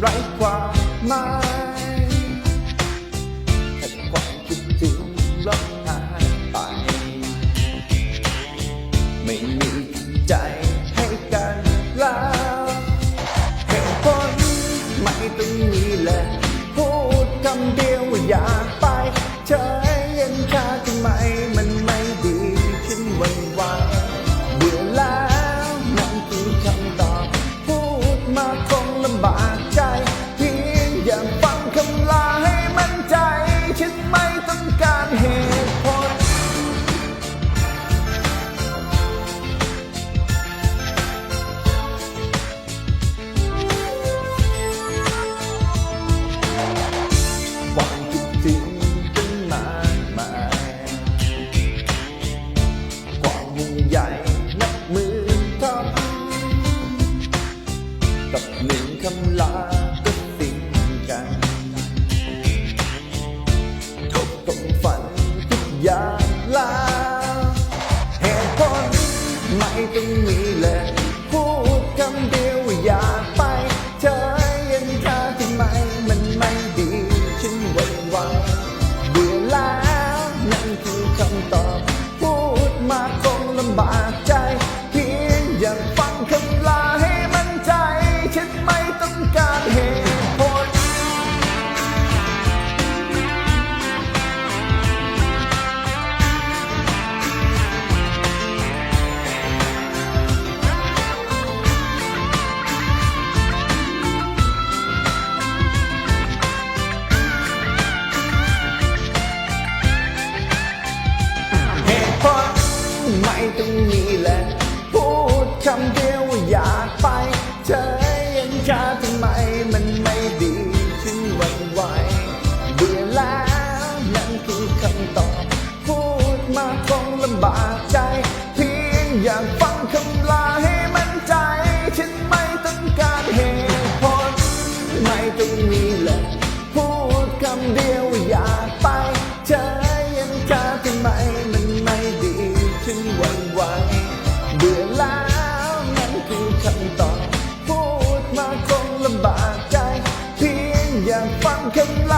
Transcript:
ไร้ความหมายแต่ความคิดถึงลบหายไป ไม่มีใจให้กันแล้วเหตุผลไม่ต้องมีเลยพูดคำเดียวว่าอยากไปเธอยังชาทำไมมันไม่ดีฉันวันไหวเบื่อแล้วนั่นคือคำตอบพูดมาคงลำบากใจ กับหนึ่งคำลาก็สิ่งกันก็ต้องฝันทุกอย่างลาเหตุผลไม่ต้องมีเลยพูดคำเดียวอยาก ไม่ต้องมีแหละ พูดคำเดียวว่าอยากไป เธอยังคาทำไมมันไม่ดีฉันหวั่นไหวเบื่อแล้วนั่นคือคำตอบ พูดมาคงลำบากใจ เพียงอยากฟังคำลาให้มันใจ ฉันไม่ต้องการเหตุผลไม่ต้องมีแหละ พูดคำเดียวว่าอยากไป เธอยังคาทำไมมันไม่ดี ฉันวันเบื่อแล้วนั่นคือคำตอบ พูดมาคงลำบากใจ เพียงอยากฟังคำ